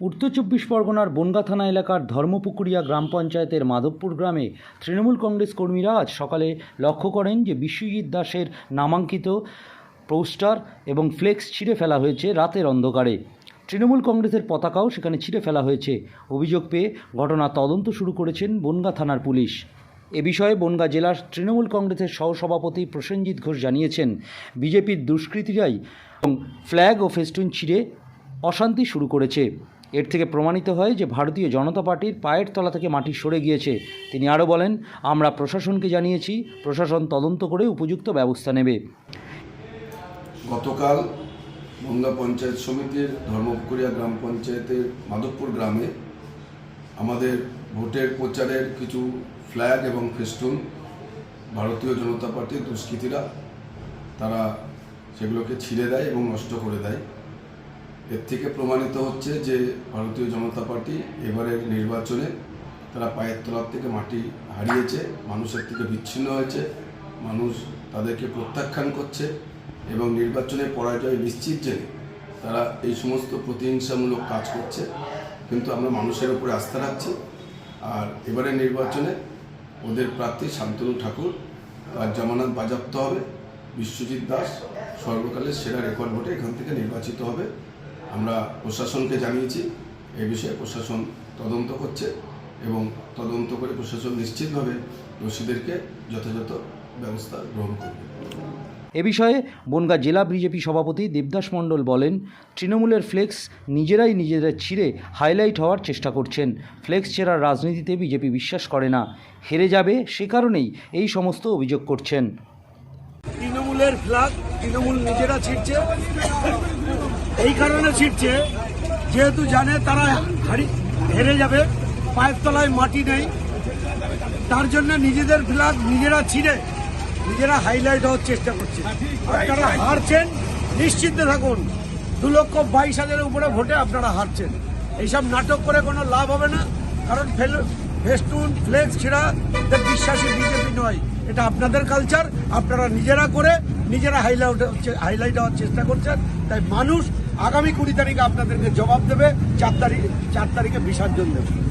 উত্তর চব্বিশ পরগনার বনগা থানা এলাকার ধর্মপুকুরিয়া গ্রাম পঞ্চায়েতের মাধবপুর গ্রামে তৃণমূল কংগ্রেস কর্মীরা আজ সকালে লক্ষ্য করেন যে বিশ্বজিৎ দাসের নামাঙ্কিত পোস্টার এবং ফ্লেক্স ছিঁড়ে ফেলা হয়েছে রাতের অন্ধকারে। তৃণমূল কংগ্রেসের পতাকাও সেখানে ছিঁড়ে ফেলা হয়েছে। অভিযোগ পেয়ে ঘটনা তদন্ত শুরু করেছেন বনগা থানার পুলিশ। এ বিষয়ে বনগা জেলার তৃণমূল কংগ্রেসের সহসভাপতি প্রসেনজিৎ ঘোষ জানিয়েছেন। বিজেপির দুষ্কৃতীরাই এবং ফ্ল্যাগ ও ফেস্টুন ছিঁড়ে অশান্তি শুরু করেছে। এর থেকে প্রমাণিত হয় যে ভারতীয় জনতা পার্টির পায়ের তলা থেকে মাটি সরে গিয়েছে। তিনি আরও বলেন, আমরা প্রশাসনকে জানিয়েছি, প্রশাসন তদন্ত করে উপযুক্ত ব্যবস্থা নেবে। গতকাল গঙ্গা পঞ্চায়েত সমিতির ধর্মপুকুরিয়া গ্রাম পঞ্চায়েতের মাধবপুর গ্রামে আমাদের ভোটের প্রচারের কিছু ফ্ল্যাগ এবং ফেস্টুন ভারতীয় জনতা পার্টির দুষ্কৃতীরা তারা সেগুলোকে ছিঁড়ে দেয় এবং নষ্ট করে দেয়। এর থেকে প্রমাণিত হচ্ছে যে ভারতীয় জনতা পার্টি এবারের নির্বাচনে তারা পায়ের তলার থেকে মাটি হারিয়েছে, মানুষের থেকে বিচ্ছিন্ন হয়েছে, মানুষ তাদেরকে প্রত্যাখ্যান করছে এবং নির্বাচনে পরাজয় নিশ্চিত জেনে তারা এই সমস্ত প্রতিহিংসামূলক কাজ করছে। কিন্তু আমরা মানুষের উপরে আস্থা রাখছি আর এবারের নির্বাচনে ওদের প্রার্থী শান্তনু ঠাকুর, তার জামানত বাজেয়াপ্ত হবে। বিশ্বজিৎ দাস সর্বকালের সেরা রেকর্ড ভোটে এখান থেকে নির্বাচিত হবে। আমরা প্রশাসনকে জানিয়েছি এই বিষয়ে প্রশাসন তদন্ত করছে এবং তদন্ত করে প্রশাসন নিশ্চিতভাবে দোষীদেরকে যথাযথ ব্যবস্থা গ্রহণ করবে। এ বিষয়ে বনগা জেলা বিজেপি সভাপতি দেবদাস মণ্ডল বলেন তৃণমূলের ফ্লেক্স নিজেরাই নিজেদের ছিঁড়ে হাইলাইট হওয়ার চেষ্টা করছেন। ফ্লেক্স ছেঁড়ার রাজনীতিতে বিজেপি বিশ্বাস করে না। হেরে যাবে সে কারণেই এই সমস্ত অভিযোগ করছেন। তৃণমূলের ফ্ল্যাগ তৃণমূল নিজেরা ছিটছে এই কারণে ছিটছে। যেহেতু জানে তারা হারি হেরে যাবে, পায়ের তলায় মাটি নেই। তার জন্য নিজেদের ফ্ল্যাগ নিজেরা ছিঁড়ে, নিজেরা হাইলাইট হওয়ার চেষ্টা করছে। আপনারা হারছেন, নিশ্চিন্তে থাকুন। দু লক্ষ বাইশ হাজারের উপরে ভোটে আপনারা হারছেন। এইসব নাটক করে কোনো লাভ হবে না, কারণ ফেস্টুন, ফ্লেক্স ছিঁড়া বিশ্বাসী বিজেপি নয়। এটা আপনাদের কালচার আপনারা নিজেরা করে নিজেরা হাইলাইট হাইলাইট হওয়ার চেষ্টা করছেন। তাই মানুষ আগামী কুড়ি তারিখে আপনাদেরকে জবাব দেবে চার তারিখ চার তারিখে বিসর্জন দেবে।